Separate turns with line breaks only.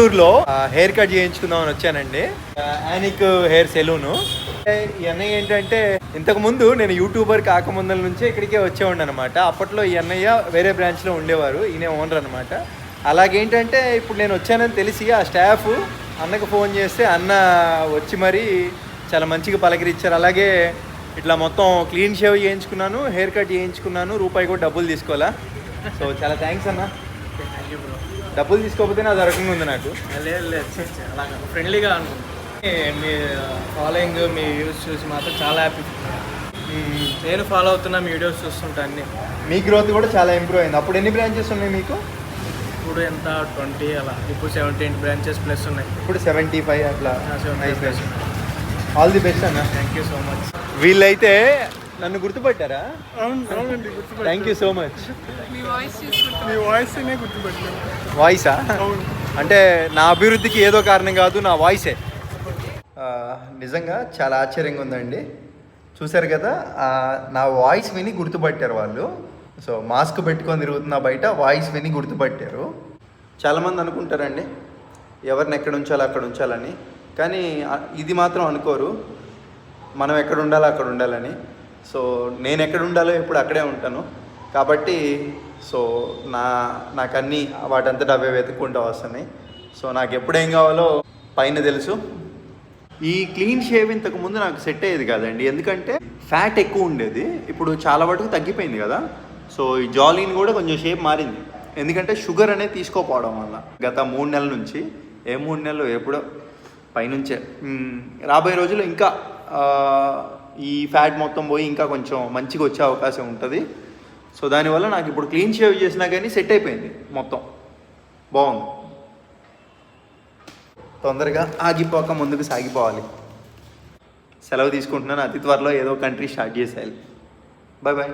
గుంటూరులో hair cut చేయించుకుందామని వచ్చానండి. Yanik hair salon. ఈ అన్నయ్య ఏంటంటే ఇంతకు ముందు నేను యూట్యూబర్ కాకముందల నుంచే ఇక్కడికే వచ్చేవాడిని అనమాట అప్పట్లో ఈ అన్నయ్య వేరే బ్రాంచ్లో ఉండేవారు ఈయన ఓనర్ అనమాట అలాగేంటంటే ఇప్పుడు నేను వచ్చానని తెలిసి ఆ స్టాఫ్ అన్నకు ఫోన్ చేస్తే అన్న వచ్చి మరి చాలా మంచిగా పలకరించారు. అలాగే ఇట్లా మొత్తం క్లీన్ షేవ్ చేయించుకున్నాను హెయిర్ కట్ చేయించుకున్నాను రూపాయి కూడా డబ్బులు తీసుకోవాలా? సో చాలా థ్యాంక్స్ అన్న. డబ్బులు తీసుకోకపోతే అది రకంగా ఉంది నాకు.
లేదు లేదు. అలాగా. ఫ్రెండ్లీగా అనుకుంటున్నాను మీ ఫాలోయింగ్ మీ వీడియోస్ చూసి మాత్రం చాలా హ్యాపీ నేను ఫాలో అవుతున్నా మీ వీడియోస్ చూస్తుంటా అన్ని.
మీ గ్రోత్ కూడా చాలా ఇంప్రూవ్ అయింది. అప్పుడు ఎన్ని బ్రాంచెస్ ఉన్నాయి మీకు?
ఇప్పుడు ఎంత? ట్వంటీ అలా. ఇప్పుడు సెవెంటీన్ బ్రాంచెస్ ప్లస్ ఉన్నాయి.
ఇప్పుడు సెవెంటీ ఫైవ్ అట్లా
seventy plus
all the best అన్న.
థ్యాంక్ యూ సో మచ్
వీళ్ళైతే నన్ను గుర్తుపట్టారా?
అవును అవునండి
థ్యాంక్ యూ సో మచ్
మీ వాయిస్
మీ వాయిస్నే గుర్తుపెట్టాను
వాయిసా
అవును.
అంటే నా అభివృద్ధికి ఏదో కారణం కాదు నా వాయిసే నిజంగా చాలా ఆశ్చర్యంగా ఉందండి. చూశారు కదా నా వాయిస్ విని గుర్తుపట్టారు వాళ్ళు. సో మాస్క్ పెట్టుకొని తిరుగుతున్న బయట వాయిస్ విని గుర్తుపట్టారు. చాలామంది అనుకుంటారండి ఎవరిని ఎక్కడ ఉంచాలో అక్కడ ఉంచాలని. కానీ ఇది మాత్రం అనుకోరు. మనం ఎక్కడ ఉండాలో అక్కడ ఉండాలని. సో నేను ఎక్కడ ఉండాలో ఎప్పుడు అక్కడే ఉంటాను. కాబట్టి సో నా నాకు అన్నీ వాటంతటా అవే వెతుక్కుంటూ వస్తున్నాయి. సో నాకు ఎప్పుడు ఏం కావాలో పైన తెలుసు. ఈ క్లీన్ షేవ్ ఇంతకు ముందు నాకు సెట్ అయ్యేది కాదండి. ఎందుకంటే ఫ్యాట్ ఎక్కువ ఉండేది. ఇప్పుడు చాలా వరకు తగ్గిపోయింది కదా. సో ఈ జాలీన్ కూడా కొంచెం షేప్ మారింది. ఎందుకంటే షుగర్ అనేది తీసుకోపోవడం వల్ల. గత మూడు నెలల నుంచి ఏ మూడు నెలలు ఎప్పుడో పైనుంచే రాబోయే రోజుల్లో ఇంకా ఈ ఫ్యాట్ మొత్తం పోయి ఇంకా కొంచెం మంచిగా వచ్చే అవకాశం ఉంటుంది. సో దానివల్ల నాకు ఇప్పుడు క్లీన్ షేవ్ చేసినా కానీ సెట్ అయిపోయింది మొత్తం. బాగుంది. తొందరగా ఆగిపోక ముందుకు సాగిపోవాలి. సెలవు తీసుకుంటున్నాను అతి త్వరలో ఏదో కంట్రీ స్టార్ట్ చేసేయాలి. Bye bye.